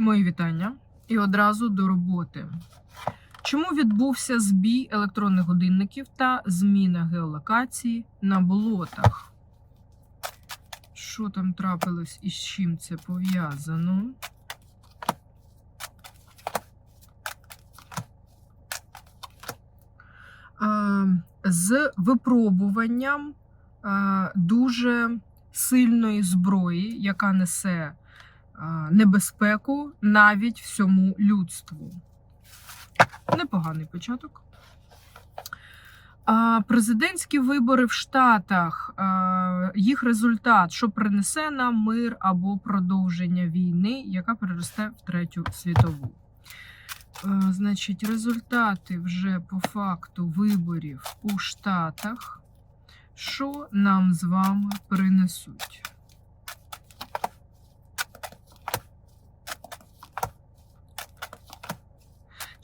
Мої вітання. І одразу до роботи. Чому відбувся збій електронних годинників та зміна геолокації на болотах? Що там трапилось і з чим це пов'язано? З випробуванням дуже сильної зброї, яка несе небезпеку навіть всьому людству. Непоганий початок. Президентські вибори в Штатах, їх результат, що принесе нам мир або продовження війни, яка переросте в третю світову. Значить, результати вже по факту виборів у Штатах. Що нам з вами принесуть?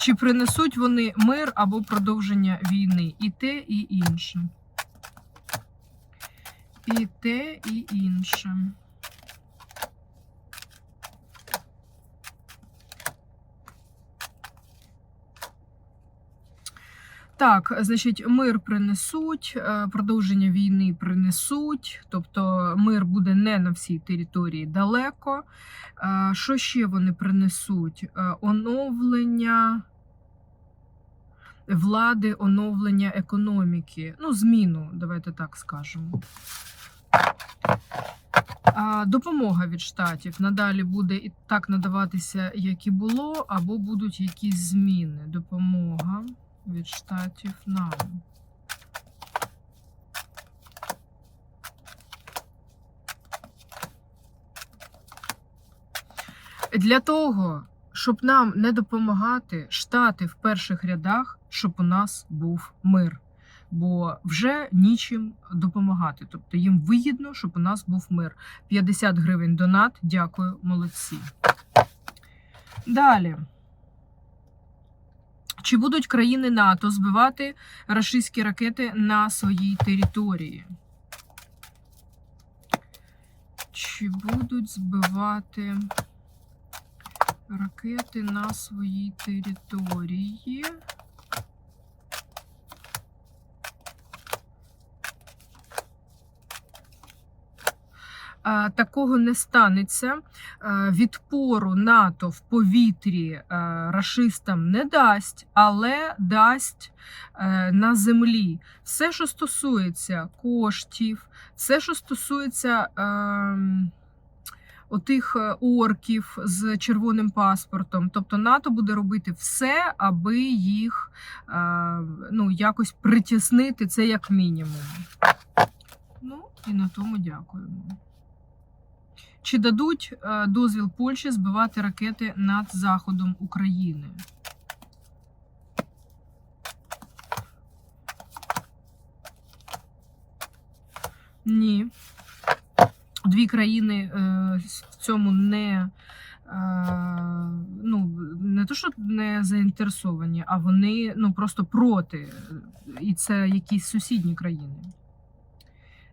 Чи принесуть вони мир або продовження війни? І те, і інше. І те, і інше. Так, значить, мир принесуть, е, продовження війни принесуть, тобто мир буде не на всій території далеко. Е, Що ще вони принесуть? Е, Оновлення влади, оновлення економіки, ну, зміну, давайте так скажемо. Допомога від штатів надалі буде і так надаватися, як і було, або будуть якісь зміни. Допомога від штатів нам. Для того, щоб нам не допомагати, штати в перших рядах, щоб у нас був мир. Бо вже нічим допомагати. Тобто їм вигідно, щоб у нас був мир. 50 гривень донат. Дякую, молодці. Далі. Чи будуть країни НАТО збивати рашистські ракети на своїй території? Чи будуть збивати ракети на своїй території? Такого не станеться. Е, Відпору НАТО в повітрі е, рашистам не дасть, але дасть е, на землі. Все, що стосується коштів, все, що стосується ем, отих е, орків з червоним паспортом. Тобто НАТО буде робити все, аби їх е, ну, якось притіснити, це як мінімум. Ну і на тому дякуємо. Чи дадуть е, дозвіл Польщі збивати ракети над заходом України? Ні. Дві країни е, в цьому не, е, ну, не то, що не заінтересовані, а вони ну, просто проти. І це якісь сусідні країни.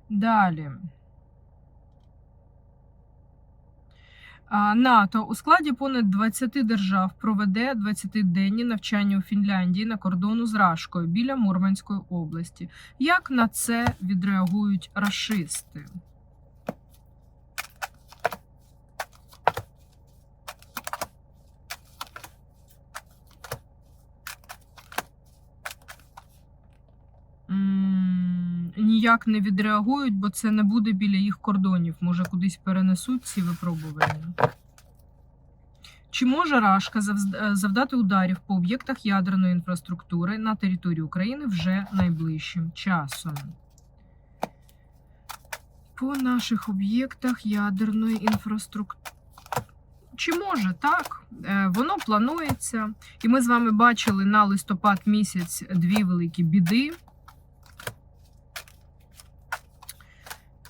Далі. НАТО у складі понад 20 держав проведе 20-денні навчання у Фінляндії на кордону з Рашкою біля Мурманської області. Як на це відреагують рашисти? Ніяк не відреагують, бо це не буде біля їх кордонів. Може, кудись перенесуть ці випробування. Чи може Рашка е, завдати ударів по об'єктах ядерної інфраструктури на території України вже найближчим часом? По наших об'єктах ядерної інфраструктури. Чи може так? Е, Воно планується. І ми з вами бачили на листопад місяць дві великі біди.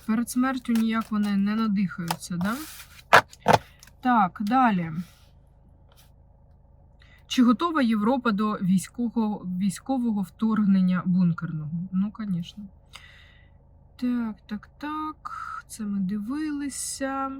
Перед смертю ніяк вони не надихаються, да? Так, далі. Чи готова Європа до військового, військового вторгнення бункерного? Ну, звісно. Так, так, так. Це ми дивилися.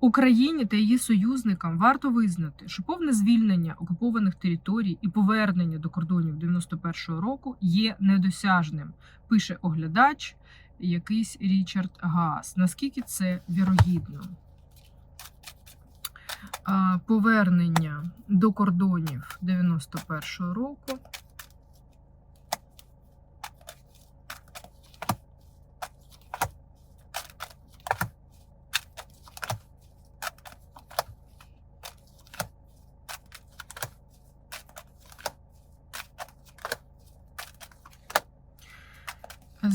Україні та її союзникам варто визнати, що повне звільнення окупованих територій і повернення до кордонів 91-го року є недосяжним, пише оглядач якийсь Річард Гаас. Наскільки це вірогідно? Повернення до кордонів 91-го року.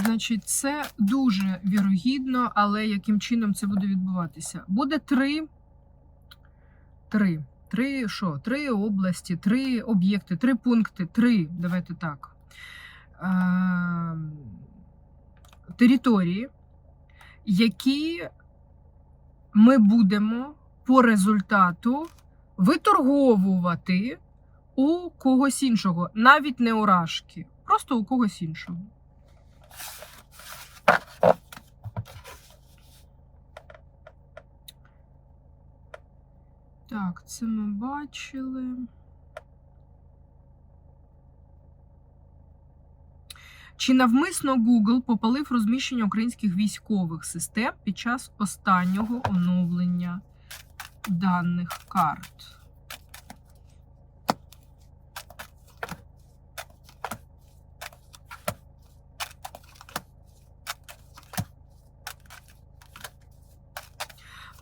Значить, це дуже вірогідно, але яким чином це буде відбуватися? Буде три, три, три що? Три області, три об'єкти, три пункти, три, давайте так. Е, території, які ми будемо по результату виторговувати у когось іншого, навіть не у Рашки, просто у когось іншого. Так, це ми бачили. Чи навмисно Google попалив розміщення українських військових систем під час останнього оновлення даних карт?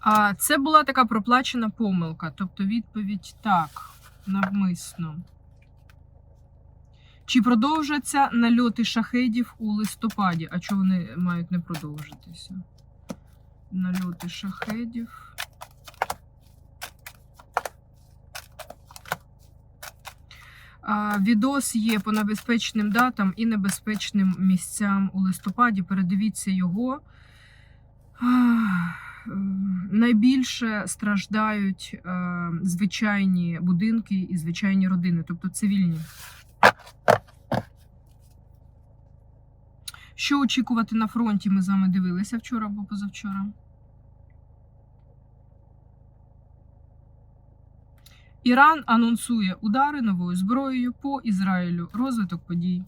А це була така проплачена помилка. Тобто відповідь так, навмисно. Чи продовжаться нальоти шахедів у листопаді? А чого вони мають не продовжитися? Нальоти шахедів. Відос є по небезпечним датам і небезпечним місцям у листопаді. Передивіться його. Е, Найбільше страждають е, звичайні будинки і звичайні родини, тобто цивільні. Що очікувати на фронті? Ми з вами дивилися вчора або позавчора. Іран анонсує удари новою зброєю по Ізраїлю. Розвиток подій.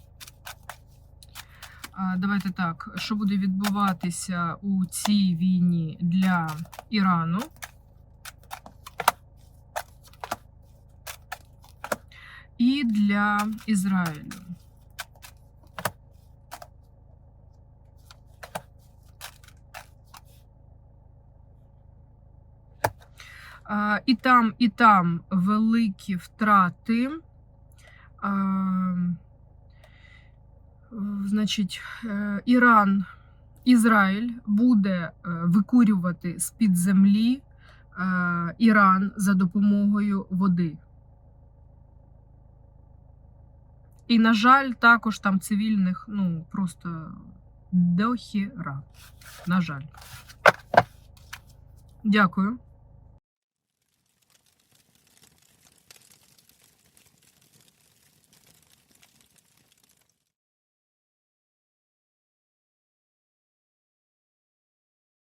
Давайте так, що буде відбуватися у цій війні для Ірану? І для Ізраїлю. І там, і там великі втрати. Значить, е, Іран, Ізраїль буде е, викурювати з-під землі е, Іран за допомогою води. І, на жаль, також там цивільних, ну, просто дохіра. На жаль. Дякую.